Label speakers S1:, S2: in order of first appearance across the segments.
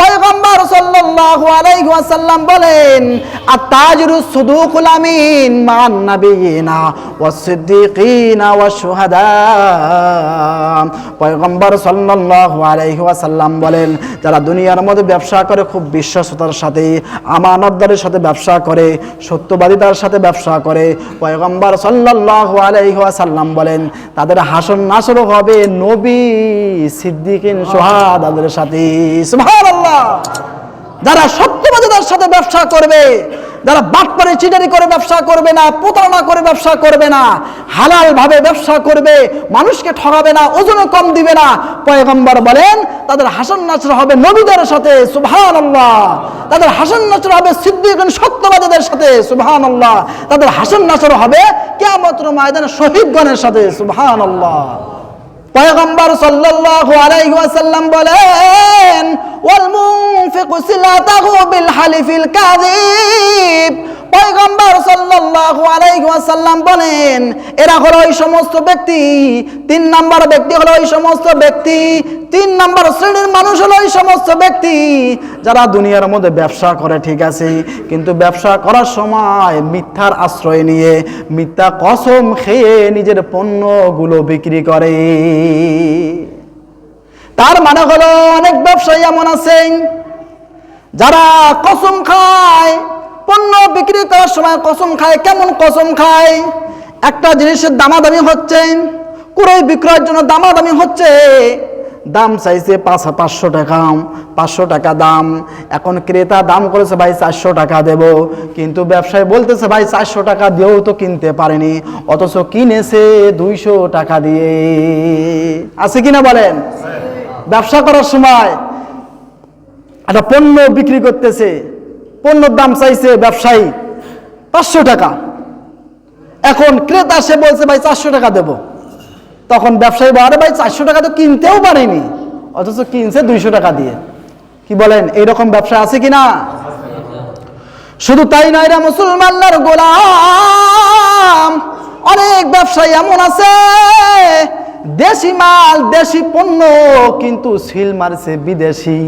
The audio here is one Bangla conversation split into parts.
S1: পয়গম্বর সাল্লাল্লাহু আলাইহি ওয়াসাল্লাম বলেন, আত-তাজিরু সুদুকুল আমিন মান ওয়াস সিদ্দিকিনা ওয়াস শুহাদা। পয়গম্বর সাল্লাল্লাহু আলাইহি ওয়াসাল্লাম বলেন, যারা দুনিয়ার মধ্যে ব্যবসা করে খুব বিশ্বাসতার সাথে, আমানতদারের সাথে ব্যবসা করে, সত্যবাদিতার সাথে ব্যবসা করে। পয়গম্বর সাল্লাল্লাহু আলাইহি ওয়াসাল্লাম বলেন, তাদের হাসন নাসর হবে নবী, সিদ্দিকিন সোহাদাদের সাথে। সুবহানাল্লাহ! যারা সত্যবাদিতার সাথে ব্যবসা করবে, যারা বাটপারে চিটারি করে ব্যবসা করবে না, প্রতারণা করে ব্যবসা করবে না হালাল ভাবে ব্যবসা করবে, মানুষকে ঠকাবে না, ওজনে কম দিবে না, পয়গম্বর বলেন, তাদের হাসান নাচর হবে নবীদের সাথে সুবহান তাদের হাসান নাচর হবে সিদ্দিক সত্যবাদীদের সাথে সুবহান তাদের হাসান নাচর হবে কেমন ময়দানে শহীদগণের সাথে সুবহান পয়গম্বর সাল্লাল্লাহু আলাইহি ওয়াসাল্লাম বলেন ওয়াল মুনফিকু সিলাতাহু বিল হালিফিল কাযিব পয়গম্বর সাল্লাল্লাহু আলাইহি ওয়াসাল্লাম বলেন, এরা হলো ওই সমস্ত ব্যক্তি, তিন নাম্বার ব্যক্তি হলো ওই সমস্ত ব্যক্তি, তিন নাম্বার শ্রেণির মানুষ হলো ওই সমস্ত ব্যক্তি, যারা দুনিয়ার মধ্যে ব্যবসা করে, ঠিক আছে? কিন্তু ব্যবসা করার সময় মিথ্যার আশ্রয় নিয়ে, মিথ্যা কসম খেয়ে নিজের পণ্যগুলো বিক্রি করে। তার মানে হলো অনেক ব্যবসায়ী এমন আছে যারা কসম খায় পণ্য বিক্রি করার সময় কসম খায়, কেমন কসম খায়? একটা জিনিসের দামাদামি হচ্ছে ক্রয় বিক্রয়ের জন্য দামাদামি হচ্ছে। দাম চাইছে পাঁচ, পাঁচশো টাকা পাঁচশো টাকা দাম। এখন ক্রেতা দাম করেছে, ভাই, চারশো টাকা দেব। কিন্তু ব্যবসায় বলতেছে, ভাই, চারশো টাকা দিয়েও তো কিনতে পারেনি, অথচ কিনেছে দুইশো টাকা দিয়ে। আছে কিনা বলেন? ব্যবসা করার সময় একটা পণ্য বিক্রি করতেছে পণ্যর দাম চাইছে ব্যবসায়ী পাঁচশো টাকা। এখন ক্রেতা সে বলছে ভাই চারশো টাকা দেব। তখন ব্যবসায়ী বলে, ভাই চারশো টাকা তো কিনতেও পারেনি অথচ কিনছে দুইশো টাকা দিয়ে। কি বলেন এইরকম ব্যবসা আছে কি না? শুধু তাই নয় রে মুসলমানদের গোলাম অনেক ব্যবসায়ী এমন আছে। দেশি মাল দেশি পণ্য কিন্তু সিল মারছে বিদেশি।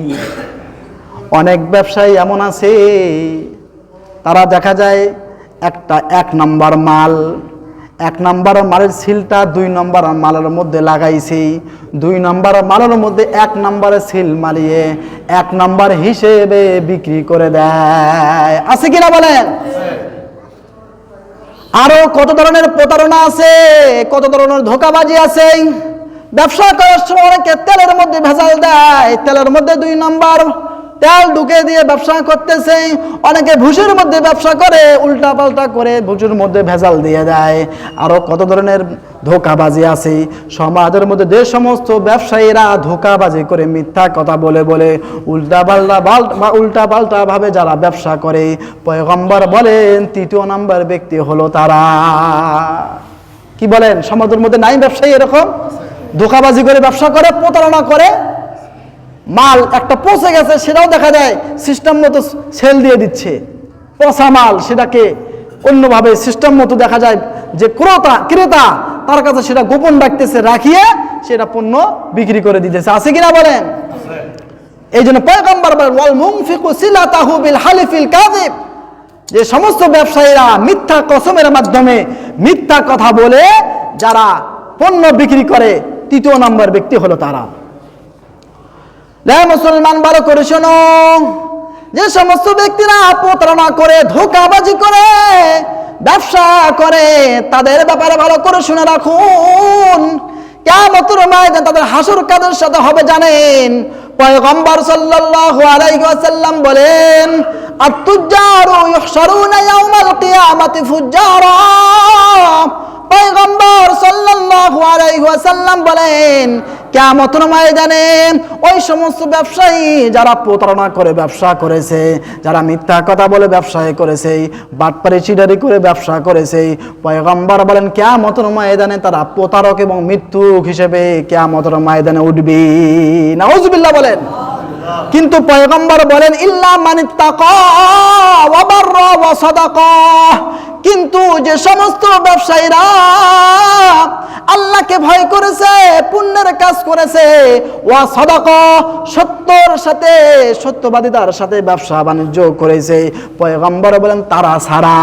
S1: অনেক ব্যবসায়ী এমন আছে, তারা দেখা যায় একটা এক নাম্বার মাল, এক নাম্বার মালের সিলটা দুই নাম্বার মালের মধ্যে লাগাইছে, দুই নাম্বার মালের মধ্যে এক নাম্বারে সিল মারিয়ে এক নাম্বার হিসেবে বিক্রি করে দেয়। আছে কিনা বলেন? আরও কত ধরনের প্রতারণা আছে, কত ধরনের ধোকাবাজি আছে? ব্যবসা করার সময় অনেকে তেলের মধ্যে ভেজাল দেয়, তেলের মধ্যে দুই নম্বর তেল ঢুকে দিয়ে ব্যবসা করতেছে। অনেকে ভুষির মধ্যে ব্যবসা করে উল্টা পাল্টা করে ভুষির মধ্যে ভেজাল দিয়ে দেয়। আরও কত ধরনের ধোকাবাজি আছে। সমাজের মধ্যে যে সমস্ত ব্যবসায়ীরা ধোকাবাজি করে মিথ্যা কথা বলে বলে উল্টা পাল্টা বা উল্টা পাল্টা ভাবে যারা ব্যবসা করে, পয়গম্বর বলেন, তৃতীয় নাম্বার ব্যক্তি হলো তারা। কি বলেন? সমাজের মধ্যে নাই ব্যবসায়ী এরকম? ধোকাবাজি করে ব্যবসা করে, প্রতারণা করে মাল একটা পচে গেছে, সেটাও দেখা যায় সিস্টেম মতো সেল দিয়ে দিচ্ছে। পচা মাল সেটাকে অন্যভাবে সিস্টেম মতো দেখা যায় যে ক্রেতা ক্রেতা, তার কাছে সেটা গোপন রাখতেছে, রাখিয়ে সেটা পণ্য বিক্রি করে দিতেছে। আছে কিনা বলেন? এই জন্য পয়গম্বর ওয়াল মুনফিকু সিলাতাহু বিল হালিফিল কাযিব। যে সমস্ত ব্যবসায়ীরা মিথ্যা কসমের মাধ্যমে মিথ্যা কথা বলে, যারা পণ্য বিক্রি করে, তৃতীয় নম্বর ব্যক্তি হলো তারা। রে মুসলমান, ভালো করে শোনো। যে সমস্ত ব্যক্তিরা প্রতারণা করে, ধোকাবাজি করে, ব্যবসা করে, তাদের ব্যাপারে ভালো করে শুনে রাখুন। কেমতর ময়দান তাদের হাসুর কাদের সাথে হবে জানেন? পয়গম্বর সাল্লাল্লাহু আলাইহি ওয়াসাল্লাম বলেন, আত-তুজ্জারু ইহশারুনা ইয়াউমাল কিয়ামাতি ফুজ্জারা। পয়গম্বর সাল্লাল্লাহু আলাইহি ওয়াসাল্লাম বলেন কিয়ামতের ময়দানে ওই সমস্ত ব্যবসায়ী যারা প্রতারণা করে, ব্যবসা করেছে, যারা মিথ্যা কথা বলে ব্যবসায় করেছে, বাটপারি চিডারি করে ব্যবসা করেছে, পয়গম্বর বলেন, কিয়ামতের ময়দানে তারা প্রতারক এবং মৃত্যুক হিসেবে কিয়ামতের ময়দানে উঠবে। নাউজুবিল্লাহ বলেন। কিন্তু পয়গম্বর বলেন, ইল্লা মানিত্তাকা ওয়া বাররা কিন্তু যে সমস্ত ব্যবসায়ীরা আল্লাহকে ভয় করেছে, পুণ্যের কাজ করেছে, ওয়া সাদাকা, সত্যর সাথে সাথে ব্যবসা বাণিজ্য করেছে। পয়গম্বর বলেন, তারা ছাড়া।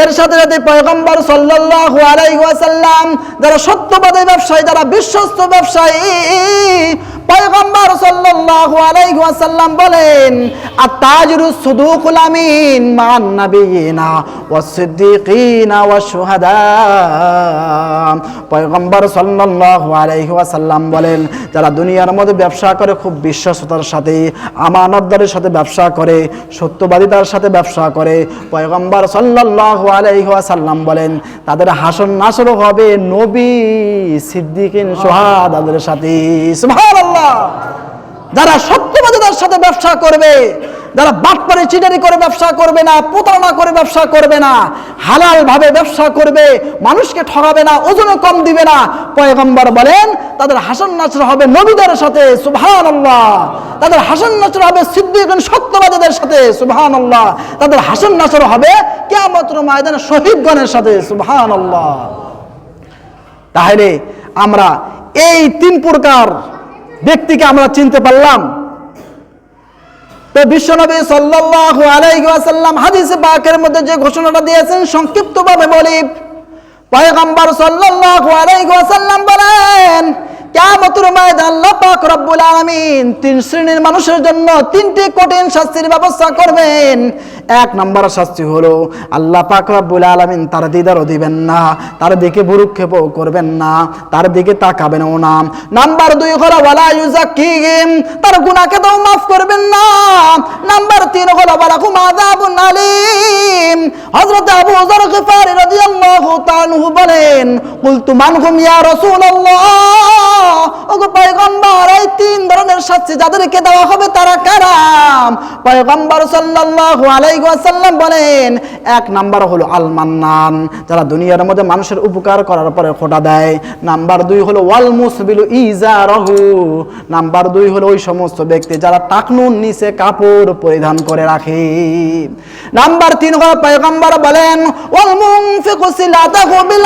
S1: এর সাথে সাথে পয়গম্বর সাল্লাল্লাহু ওয়াসাল্লাম, যারা সত্যবাদী ব্যবসায়ী, যারা বিশ্বস্ত ব্যবসায়ী পয়গম্বর সাল্লাল্লাহু আলাইহি ওয়াসাল্লাম বলেন, আত-তাজিরু সুদুকুল আমিন মান নাবিয়িনা ওয়াস সিদ্দিকিনা ওয়াশ শুহাদা। পয়গম্বর সাল্লাল্লাহু আলাইহি ওয়াসাল্লাম বলেন, যারা দুনিয়ার মধ্যে ব্যবসা করে খুব বিশ্বাসতার সাথে, আমানতদারের সাথে ব্যবসা করে, সত্যবাদিতার সাথে ব্যবসা করে। পয়গম্বর সাল্লাল্লাহু আলাইহি ওয়াসাল্লাম বলেন, তাদের হাসন নাসর হবে নবী, সিদ্দিকিন সোহাদাদের সাথে। সুবহানাল্লাহ! যারা সত্যবাদিতার সাথে ব্যবসা করবে, যারা বাটপারে চিটারি করে ব্যবসা করবে না, প্রতারণা করে ব্যবসা করবে না হালাল ভাবে ব্যবসা করবে, মানুষকে ঠকাবে না ওজনে কম দিবে না, পয়গম্বর বলেন, তাদের হাসান নাচর হবে নবীদের সাথে সুবহান তাদের হাসান নাচর হবে সিদ্দিক সত্যবাদীদের সাথে সুবহান তাদের হাসান নাচর হবে কেমন ময়দানে শহীদগণের সাথে সুবহান তাহলে আমরা এই তিন প্রকার ব্যক্তিকে আমরা চিনতে পারলাম। তো বিশ্বনবী সাল্লাল্লাহু আলাইহি ওয়াসাল্লাম হাদিসে পাকের মধ্যে যে ঘোষণাটা দিয়েছেন, সংক্ষিপ্তভাবে বলি, পয়গম্বর সাল্লাল্লাহু আলাইহি ওয়াসাল্লাম বলেন কিয়ামতের ময়দান আল্লাহ পাক রব্বুল আলামিন তিন শ্রেণির মানুষের জন্য তিনটি কঠিন শাস্তির ব্যবস্থা করবেন। এক নম্বর শাস্তি হলো, আল্লাহ পাক রব্বুল আলামিন তার দিদারও দিবেন না, তার দিকে ভুরুক্ষেপও করবেন না, তার দিকে তাকাবেনও না। নাম্বার দুই হলো, ওয়ালা ইউজাক্কিহিম তার গুণাকে তো মাফ করবেন না। ওগো পয়গম্বর, এই তিন ধরনের শাস্তি যাদেরকে দেওয়া হবে তারা পয়গম্বর সাল্লাল্লাহু আলাইহি ওয়াসাল্লাম বলেন, এক নাম্বার হলো আল মান্নান যারা দুনিয়ার মধ্যে মানুষের উপকার করার পরে খোটা দেয়। নাম্বার দুই হলো ওয়াল মুসবিলু ইজারাহু। নাম্বার দুই হলো ওই সমস্ত ব্যক্তি যারা টাকনুন নিচে কাপড় পরিধান করে রাখে। নাম্বার তিন হলো পয়গম্বর বলেন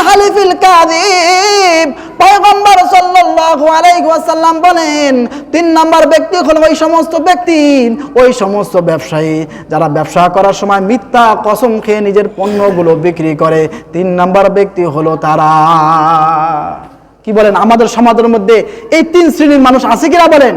S1: হালিফিল পয়গম্বর সাল্লাল্লাহু আলাইহি ওয়াসাল্লাম বলেন, তিন নাম্বার ব্যক্তি ওই সমস্ত ব্যক্তি, ওই সমস্ত ব্যবসায়ী যারা ব্যবসা করার সময় মিথ্যা কসম খেয়ে নিজের পণ্যগুলো বিক্রি করে। তিন নাম্বার ব্যক্তি হলো তারা। কি বলেন, আমাদের সমাজের মধ্যে এই তিন শ্রেণির মানুষ আছে কিনা বলেন?